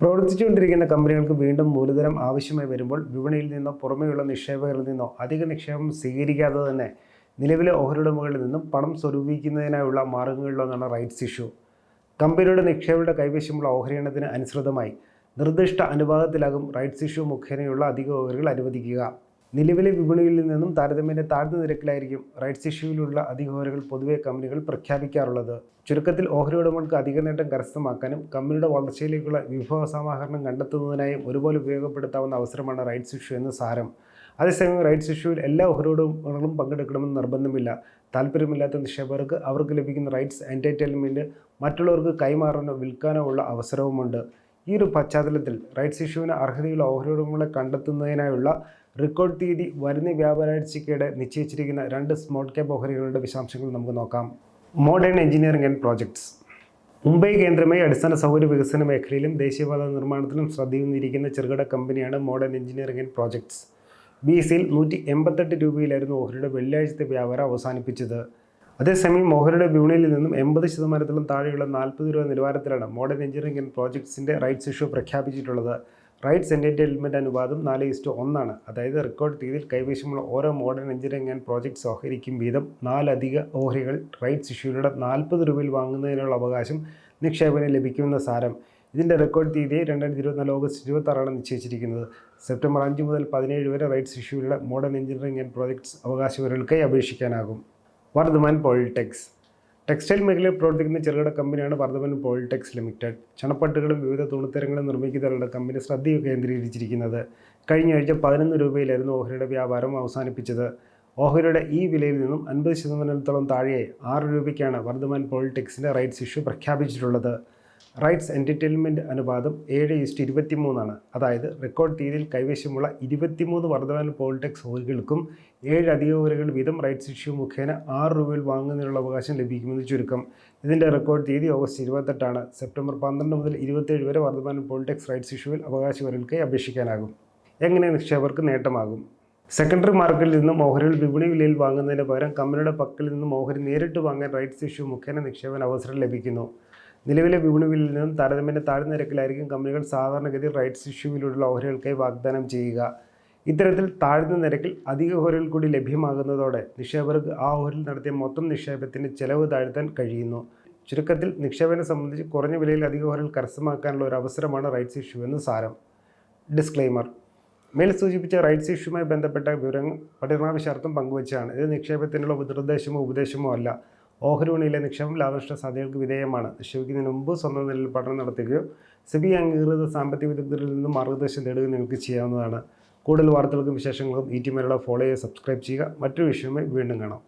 പ്രവർത്തിച്ചുകൊണ്ടിരിക്കുന്ന കമ്പനികൾക്ക് വീണ്ടും മൂലധനം ആവശ്യമായി വരുമ്പോൾ വിപണിയിൽ നിന്നോ പുറമേയുള്ള നിക്ഷേപകരിൽ നിന്നോ അധിക നിക്ഷേപം സ്വീകരിക്കാതെ തന്നെ നിലവിലെ ഓഹരിയുടമകളിൽ നിന്നും പണം സ്വരൂപിക്കുന്നതിനായുള്ള മാർഗങ്ങളിലൊന്നാണ് റൈറ്റ്സ് ഇഷ്യൂ. കമ്പനിയുടെ നിക്ഷേപങ്ങളുടെ കൈവശമുള്ള ഓഹരി എണ്ണത്തിന് അനുസൃതമായി നിർദ്ദിഷ്ട അനുപാതത്തിലാകും റൈറ്റ്സ് ഇഷ്യൂ മുഖേനയുള്ള അധിക ഓഹരികൾ അനുവദിക്കുക. നിലവിലെ വിപണിയിൽ നിന്നും താരതമ്യേന താഴ്ന്ന നിരക്കിലായിരിക്കും റൈറ്റ്സ് ഇഷ്യൂവിലുള്ള അധിക ഓഹരികൾ പൊതുവെ കമ്പനികൾ പ്രഖ്യാപിക്കാറുള്ളത്. ചുരുക്കത്തിൽ ഓഹരി ഉടമകൾക്ക് അധിക നേട്ടം കരസ്ഥമാക്കാനും കമ്പനിയുടെ വളർച്ചയിലേക്കുള്ള വിഭവ സമാഹരണം കണ്ടെത്തുന്നതിനായും ഒരുപോലെ ഉപയോഗപ്പെടുത്താവുന്ന അവസരമാണ് റൈറ്റ്സ് ഇഷ്യൂ എന്ന് സാരം. അതേസമയം റൈറ്റ്സ് ഇഷ്യൂവിൽ എല്ലാ ഓഹരി ഉടമകളും പങ്കെടുക്കണമെന്ന് നിർബന്ധമില്ല. താല്പര്യമില്ലാത്ത നിക്ഷേപകർക്ക് അവർക്ക് ലഭിക്കുന്ന റൈറ്റ്സ് എന്റർടൈൻമെന്റ് മറ്റുള്ളവർക്ക് കൈമാറാനോ വിൽക്കാനോ ഉള്ള അവസരവുമുണ്ട്. ഈ ഒരു പശ്ചാത്തലത്തിൽ റൈറ്റ്സ് ഇഷ്യൂവിന് അർഹതയുള്ള ഓഹരി ഉടമകളെ കണ്ടെത്തുന്നതിനായുള്ള റെക്കോർഡ് തീയതി വരുന്ന വ്യാപാരാഴ്ചയ്ക്കിടെ നിശ്ചയിച്ചിരിക്കുന്ന രണ്ട് സ്മോൾ ക്യാപ് ഓഹരികളുടെ വിശദാംശങ്ങൾ നമുക്ക് നോക്കാം. Modern engineering and projects Mumbai കേന്ദ്രമായി അടിസ്ഥാന സൗകര്യ വികസന മേഖലയിലും ദേശീയപാത നിർമ്മാണത്തിലും ശ്രദ്ധയുന്നിരിക്കുന്ന ചെറുകിട കമ്പനിയാണ് modern engineering and projects B സിയിൽ നൂറ്റി എൺപത്തെട്ട് രൂപയിലായിരുന്നു ഓഹരിയുടെ വെള്ളിയാഴ്ചത്തെ വ്യാപാരം അവസാനിപ്പിച്ചത്. അതേസമയം ഓഹരിയുടെ വിപണിയിൽ നിന്നും എൺപത് ശതമാനത്തിലും താഴെയുള്ള നാൽപ്പത് രൂപ നിലവാരത്തിലാണ് മോഡേൺ എഞ്ചിനീയറിംഗ് ആൻഡ് പ്രോജക്ട്സിന്റെ റൈറ്റ്സ് ഇഷ്യൂ പ്രഖ്യാപിച്ചിട്ടുള്ളത്. റൈറ്റ്സ് എലിമെന്റ് അനുപാതം നാല് ഇസ്റ്റു ഒന്നാണ്. അതായത് റെക്കോർഡ് തീയതിയിൽ കൈവശമുള്ള ഓരോ മോഡേൺ എഞ്ചിനീയറിംഗ് ആൻഡ് പ്രോജക്ട്സ് ഓഹരിക്കും വീതം നാലധിക ഓഹരികൾ റൈറ്റ്സ് ഇഷ്യൂലൂടെ നാൽപ്പത് രൂപയിൽ വാങ്ങുന്നതിനുള്ള അവകാശം നിക്ഷേപനം ലഭിക്കുമെന്ന സാരം. ഇതിന്റെ റെക്കോർഡ് തീയതി രണ്ടായിരത്തി ഇരുപത്തിനാല് ഓഗസ്റ്റ് ഇരുപത്താറാണ് നിശ്ചയിച്ചിരിക്കുന്നത്. സെപ്റ്റംബർ അഞ്ച് മുതൽ പതിനേഴ് വരെ റൈറ്റ്സ് ഇഷ്യൂലൂടെ മോഡേൺ എഞ്ചിനീയറിംഗ് ആൻഡ് പ്രോജക്ട്സ് അവകാശപരകൾക്കായി അപേക്ഷിക്കാനാകും. വർദ്ധമാൻ പോളിടെക്സ് ടെക്സ്റ്റൈൽ മേഖലയിൽ പ്രവർത്തിക്കുന്ന ചെറുകിട കമ്പനിയാണ് വർദ്ധമൻ പോളിടെക്സ് ലിമിറ്റഡ്. ചണപ്പട്ടുകളും വിവിധ തുണിത്തരങ്ങളും നിർമ്മിക്കുന്നതിലുള്ള കമ്പനി ശ്രദ്ധ കേന്ദ്രീകരിച്ചിരിക്കുന്നത്. കഴിഞ്ഞ ആഴ്ച പതിനൊന്ന് രൂപയിലായിരുന്നു ഓഹരിയുടെ വ്യാപാരം അവസാനിപ്പിച്ചത്. ഓഹരിയുടെ ഈ വിലയിൽ നിന്നും അൻപത് ശതമാനത്തോളം താഴെ ആറ് രൂപയ്ക്കാണ് വർദ്ധമാൻ പോളിടെക്സിന്റെ റൈറ്റ്സ് ഇഷ്യൂ പ്രഖ്യാപിച്ചിട്ടുള്ളത്. റൈറ്റ്സ് എന്റർടൈൻമെന്റ് അനുപാതം ഏഴ് ഇസ്റ്റ് ഇരുപത്തി മൂന്നാണ് അതായത് റെക്കോർഡ് തീയതിയിൽ കൈവശമുള്ള ഇരുപത്തിമൂന്ന് വർധമാന പോളിടെക്സ് ഓഹരികൾക്കും ഏഴ് അധിക ഓഹരികൾ വീതം റൈറ്റ്സ് ഇഷ്യൂ മുഖേന ആറ് രൂപയിൽ വാങ്ങുന്നതിനുള്ള അവകാശം ലഭിക്കുമെന്ന് ചുരുക്കം. ഇതിന്റെ റെക്കോർഡ് തീയതി ഓഗസ്റ്റ് ഇരുപത്തെട്ടാണ്. സെപ്റ്റംബർ പന്ത്രണ്ട് മുതൽ ഇരുപത്തേഴ് വരെ വർധമാന പോളിടെക്സ് റൈറ്റ്സ് ഇഷ്യൂവിൽ അവകാശപരകൾക്കായി അപേക്ഷിക്കാനാകും. എങ്ങനെ നിക്ഷേപകർക്ക് നേട്ടമാകും? സെക്കൻഡറി മാർക്കറ്റിൽ നിന്നും ഓഹരികൾ വിപണി വിലയിൽ വാങ്ങുന്നതിന് പകരം കമ്പനിയുടെ പക്കൽ നിന്നും ഓഹരി നേരിട്ട് വാങ്ങാൻ റൈറ്റ്സ് ഇഷ്യൂ മുഖേന നിക്ഷേപന അവസരം ലഭിക്കുന്നു. നിലവിലെ വിപണി നിന്നും താരതമ്യേന താഴ്ന്ന നിരക്കിലായിരിക്കും കമ്പനികൾ സാധാരണഗതിയിൽ റൈറ്റ്സ് ഇഷ്യൂവിലുള്ള ഓഹരികൾക്കായി വാഗ്ദാനം ചെയ്യുക. ഇത്തരത്തിൽ താഴ്ന്ന നിരക്കിൽ അധിക ഓഹരികൾ കൂടി ലഭ്യമാകുന്നതോടെ നിക്ഷേപകർക്ക് ആ ഓഹരിൽ നടത്തിയ മൊത്തം നിക്ഷേപത്തിന്റെ ചെലവ് താഴ്ത്താൻ കഴിയുന്നു. ചുരുക്കത്തിൽ നിക്ഷേപനെ സംബന്ധിച്ച് കുറഞ്ഞ വിലയിൽ അധിക ഓഹരികൾ കരസ്ഥമാക്കാനുള്ള ഒരു അവസരമാണ് റൈറ്റ്സ് ഇഷ്യൂ എന്ന് സാരം. ഡിസ്ക്ലെയിമർ മേൽ സൂചിപ്പിച്ച റൈറ്റ്സ് ഇഷ്യൂമായി ബന്ധപ്പെട്ട വിവരങ്ങൾ പഠനാവശ്യാർത്ഥം പങ്കുവച്ചാണ്. ഇത് നിക്ഷേപത്തിനുള്ള നിർദ്ദേശമോ ഉപദേശമോ അല്ല. ഓഹരി വിപണിയിലെ നിക്ഷേപം ലാഭനഷ്ട സാധ്യതകൾക്ക് വിധേയമാണ്. നിക്ഷേപിക്കുന്നതിന് മുമ്പ് സ്വന്തം നിലയിൽ പഠനം നടത്തുകയോ സെബി അംഗീകൃത സാമ്പത്തിക വിദഗ്ധരിൽ നിന്നും മാർഗദർശനം തേടുകയും നിങ്ങൾക്ക് ചെയ്യാവുന്നതാണ്. കൂടുതൽ വാർത്തകൾക്കും വിശേഷങ്ങൾക്കും ഈ ടീമിലുള്ള ഫോളോ ചെയ്യുക സബ്സ്ക്രൈബ് ചെയ്യുക. മറ്റൊരു വിഷയവുമായി വീണ്ടും കാണാം.